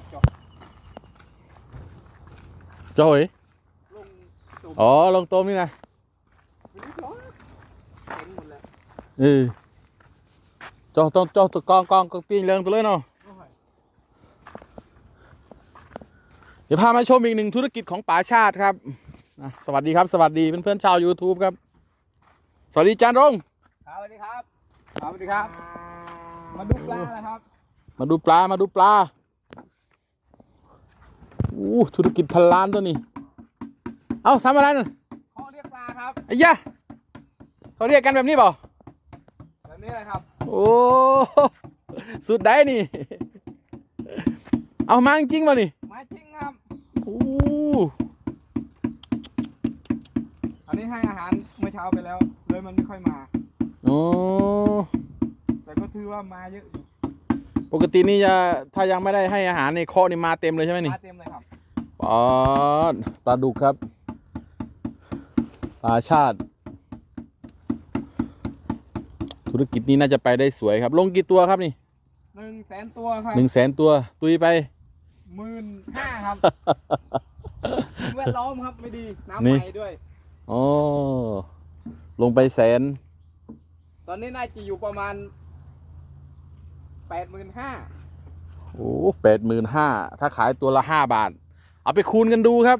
ดจอจ้อยลงตุ่มอ๋อลงโตมนี่นะไม่รู้จอเจ๋งหมดแล้วเออจอต้องจอตัวกองกองกองตีนเรื่องตัวเลยเนาะโอ้ยเดี๋ยวพามาชมอีกหนึ่งธุรกิจของป๋าชาติครับอะสวัสดีครับสวัสดีเพื่อนๆชาว YouTube ครับ สวัสดีจานรงค์ครับสวัสดีครับครับสวัสดีครับ มาดูปลาแล้วครับ มาดูปลามาดูปลา อู้ธุรกิจพันล้านตัวนี้ เอ้าทำอะไรน่ะเขาเรียกปลาครับไอ้ยะเขาเรียกกันแบบนี้เปล่าแบบนี้แหละครับ โอ้สุดได้นี่ เอามาจริงๆมานี่ไม้จริงครับโอ้อันนี้ให้อาหารเมื่อเช้าไปแล้ว เลยมันไม่ค่อยมาโอ้แต่ก็ถือว่ามาเยอะอยู่ปกตินี่จะถ้ายังไม่ได้ให้อาหารในคอนี่มาเต็มเลยใช่ไหมนี่มาเต็มเลยครับ ปลาปลาดุกครับ ปลาชาติ ธุรกิจนี้น่าจะไปได้สวยครับ ลงกี่ตัวครับนี่หนึ่งแสนตัวครับหนึ่งแสนตัว ตุยไปหมื่นห้าครับสิ่งแวดล้อมครับไม่ดีน้ำนี่ใหม่ด้วยอ๋อลงไปแสน ตอนนี้น่าจะอยู่ประมาณแปดหมื่นห้าโอ้แปดหมื่นห้าถ้าขายตัวละห้าบาท เอาไปคูณกันดูครับ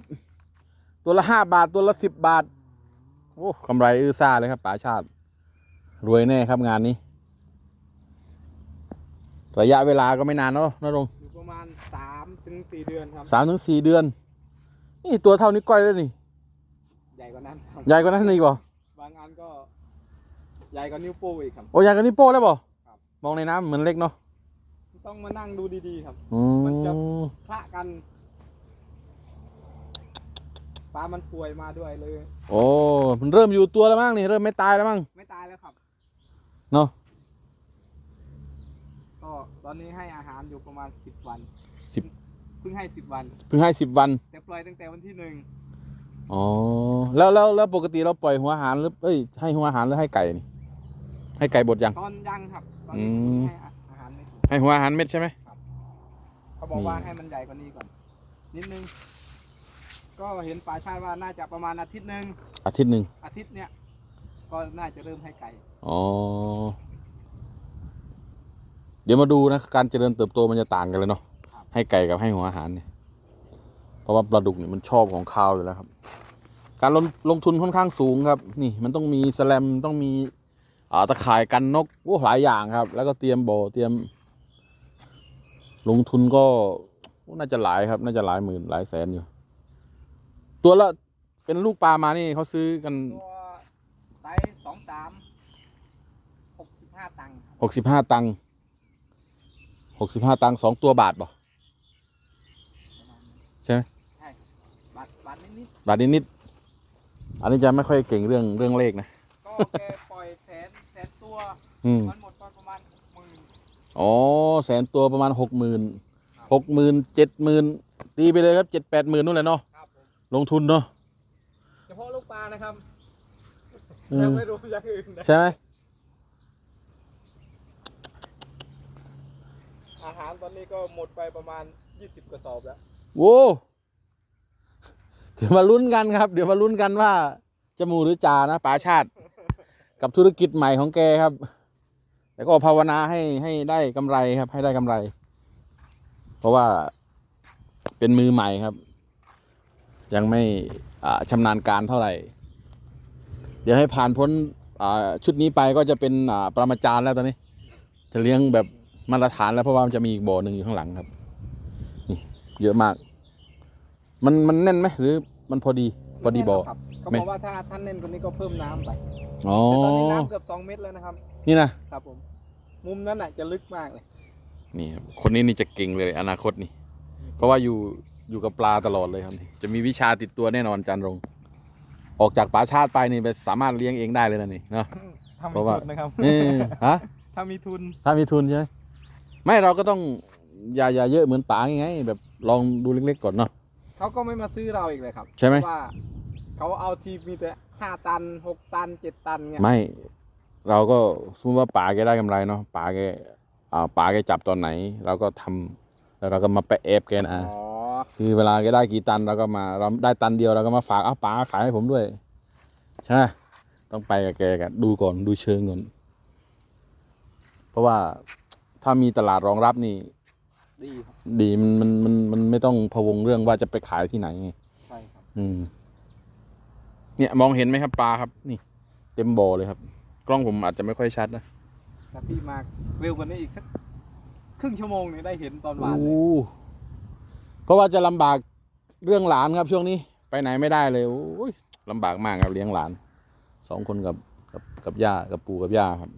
ตัวละห้าบาทตัวละสิบบาท โอ้กำไรอื้อซ่าเลยครับป๋าชาติ รวยแน่ครับงานนี้ ระยะเวลาก็ไม่นานเนาะนะรงอยู่ประมาณสามถึงสี่เดือนครับ สามถึงสี่เดือน นี่ตัวเท่านี้วก้อยเลยนี่ ใหญ่กว่านั้นครับใหญ่กว่านั้นอีกบ่บางอันก็ใหญ่กว่านิ้วโป้งอีกครับ โอ้ใหญ่กว่านี้วโป้แล้วบ่ครับมองในน้ำเหมือนเล็กเนาะ ต้องมานั่งดูดีๆครับ อืมันจะมคละกัน ปลามันป่วยมาด้วยเลย โอ้มันเริ่มอยู่ตัวแล้วมั้งนี่เริ่มไม่ตายแล้วมั้งไม่ตายแล้วครับ เนาะก็ตอนนี้ให้อาหารอยู่ประมาณสิบวันสิบเพิ่งให้สิบวัน เพิ่งให้สิบวัน แต่ปล่อยตั้งแต่วันที่หนึ่งอ๋อแล้วแล้วแล้วปกติเราปล่อยหัวอาหารหรือเอ้ยให้หัวอาหารหรือให้ไก่นี่ให้ไก่บดยัง ตอนยังครับตอนอืนี้มให้อาหารไม่ถูกให้หัวอาหารเม็ดใช่ไหม เขาบอกว่านี่ให้มันใหญ่กว่านี้ก่อน นิดนึง ก็เห็นป่าชาติว่าน่าจะประมาณอาทิตย์หนึ่งอาทิตย์หนึ่งอาทิตย์เนี้ยก็น่าจะเริ่มให้ไก่ อ๋อ เดี๋ยวมาดูนะ การเจริญเติบโตมันจะต่างกันเลยเนาะครับให้ไก่กับให้หัวอาหารเนี่ยเพราะว่าปลาดุกเนี่ยมันชอบของคาวอยู่แล้วครับ การลงลงทุนค่อนข้างสูงครับ นี่มันต้องมีแสแลมต้องมีอ่าตะข่ายกันนกโอ้หลายอย่างครับ แล้วก็เตรียมบ่อเตรียม ลงทุนก็โอ้น่าจะหลายครับ น่าจะหลายหมื่นหลายแสนอยู่ ตัวละเป็นลูกปลามานี่เขาซื้อกันตัวไซส์สองสามหกสิบห้าตังค์ครับหกสิบห้าตังค์หกสิบห้าตังค์สองตัวบาทบ่ประมาณนี้ใช่ไหมใช่บาทบาทนิดบาทนิดๆอันนี้จะไม่ค่อยเก่งเรื่องเรื่องเลขนะๆก็แกปล่อยแสนแสนตัว อืม มันหมดไปประมาณหกหมื่น อ๋อแสนตัวประมาณหกหมื่นครับ หกหมื่นเจ็ดหมื่นตีไปเลยครับเจ็ดแปดหมื่นนู่นแหละเนาะครับผม ลงทุนเนาะเฉพาะลูกปลานะครับอืมยังไม่รู้อย่างอื่นนะใช่ไหมอาหารตอนนี้ก็หมดไปประมาณยี่สิบกระสอบแล้ว โว้เดี๋ยวมาลุ้นกันครับ เดี๋ยวมาลุ้นกันว่าจะหมูหรือจ่านะป๋าชาติ กับธุรกิจใหม่ของแกครับแต่ก็ภาวนาให้ให้ได้กำไรครับ ให้ได้กำไร เพราะว่าเป็นมือใหม่ครับ ยังไม่อ่าชำนาญการเท่าไหร่ เดี๋ยวให้ผ่านพ้นอ่าชุดนี้ไปก็จะเป็นอ่าปรมาจารย์แล้วตอนนี้ จะเลี้ยงแบบมาตรฐานแล้วเพราะว่ามันจะมีอีกบ่อหนึ่งอยู่ข้างหลังครับนี่เยอะมาก มันมันแน่นไหมหรือมันพอดีพอดีบ่อครับเขาไม่บอกว่าถ้าท่านเล่นคนนี้ก็เพิ่มน้ำไปอ๋อแต่ตอนนี้น้ำเกือบสองเมตรแล้วนะครับ นี่นะครับผมมุมนั้นน่ะจะลึกมากเลย นี่ครับคนนี้นี่จะเก่งเลยอนาคตนี่ เพราะว่าอยู่ อยู่กับปลาตลอดเลยครับ จะมีวิชาติดตัวแน่นอนจันรงค์ออกจากป่าชาติไปนี่ไปสามารถเลี้ยงเองได้เลยนะนี่เนาะ ถ้าเพมีราะว่า ทุนนะครับเออฮะ ถ้ามีทุนถ้ามีทุนใช่ไหมไม่เราก็ต้องอย่าอย่าเยอะเหมือนป๋าไงแบบลองดูเล็กๆก่อนเนาะเขาก็ไม่มาซื้อเราอีกเลยครับใช่ไหมเพราะว่าเขาเอาทีมีแต่ห้าตันหกตันเจ็ดตันเงี้ยไม่เราก็สมมติว่าป๋าแกได้กำไรเนาะป๋าแกอ่าป๋าแกจับตอนไหน เราก็ทำแล้วเราก็มาแปะเอฟแกนะอ๋อ คือเวลาแกได้กี่ตันเราก็มาเราได้ตันเดียวเราก็มาฝากอ้าวป๋าขายให้ผมด้วยใช่ไหมต้องไปกับแกกันดูก่อนดูเชิงก่อนเพราะว่าถ้ามีตลาดรองรับนี่ ดีครับดีมันมันมันมันไม่ต้องพะวงเรื่องว่าจะไปขายที่ไหนไงใช่ครับ อืม เนี่ยมองเห็นไหมครับปลาครับ นี่ เต็มบ่อเลยครับ กล้องผมอาจจะไม่ค่อยชัดนะถ้าพี่มาเร็วกว่านี้อีกสัก ครึ่งชั่วโมงเนี่ยได้เห็นตอนหโอ้วานเลยเพ ราะว่าจะลำบากเรื่องหลานครับช่วงนี้ไปไหนไม่ได้เลยโอ้ยลำบากมากครับเลี้ยงหลานสองคนกับกับกับย่ากับปู่กับย่าครับ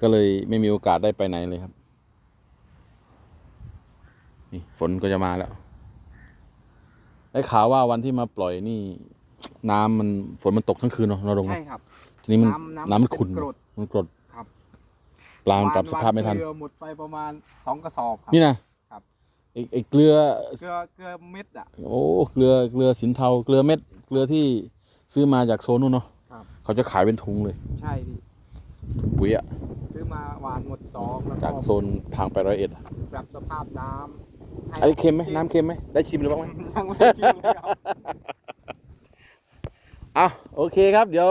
ก็เลยไม่มีโอกาสได้ไปไหนเลยครับ นี่ฝนก็จะมาแล้วได้ข่าวว่าวันที่มาปล่อยนี่ น้ำมันฝนมันตกทั้งคืนเนาะนรงค์ใช่เนาะครับ ทีนี้มันน้ำน้ำมันเป็ขุ่นกรดมันกรดครับปลามันปรับสภาพไม่ทันเกลือหมดไปประมาณสองกระสอบครับนี่นะครับ ไอไอเกลือ เกลือเกลือเม็ดอะ โอ้ เกลือ เกลือสินเทา เกลือเม็ด เกลือที่ซื้อมาจากโซนนู้นเนาะครับ เขาจะขายเป็นถุงเลย ใช่พี่ถุงปุ๋ยอะซื้อมาหวานหมดซองแล้วจากโซนทางไปร้อยเอ็ดอะปรับสภาพน้ำให้อันนี้เค็มไหมน้ำเค็มไหมได้ชิมหรือเปล่าไหม ยังไม่ได้กินเลยครับ อะโอเคครับ เดี๋ยว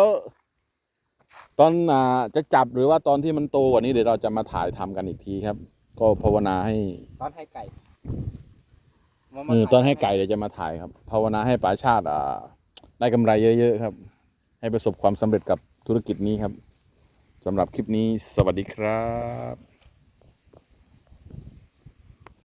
ตอนอ่าจะจับหรือว่าตอนที่มันโตกว่านี้เดี๋ยวเราจะมาถ่ายทำกันอีกทีครับ ก็ภาวนาให้ตอนให้ไก่ มาเออตอนให้ไก่เดี๋ยวจะมาถ่ายครับ ภาวนาให้ป๋าชาติอ่าได้กำไรเยอะๆครับ ให้ประสบความสำเร็จกับธุรกิจนี้ครับสำหรับคลิปนี้สวัสดีครับ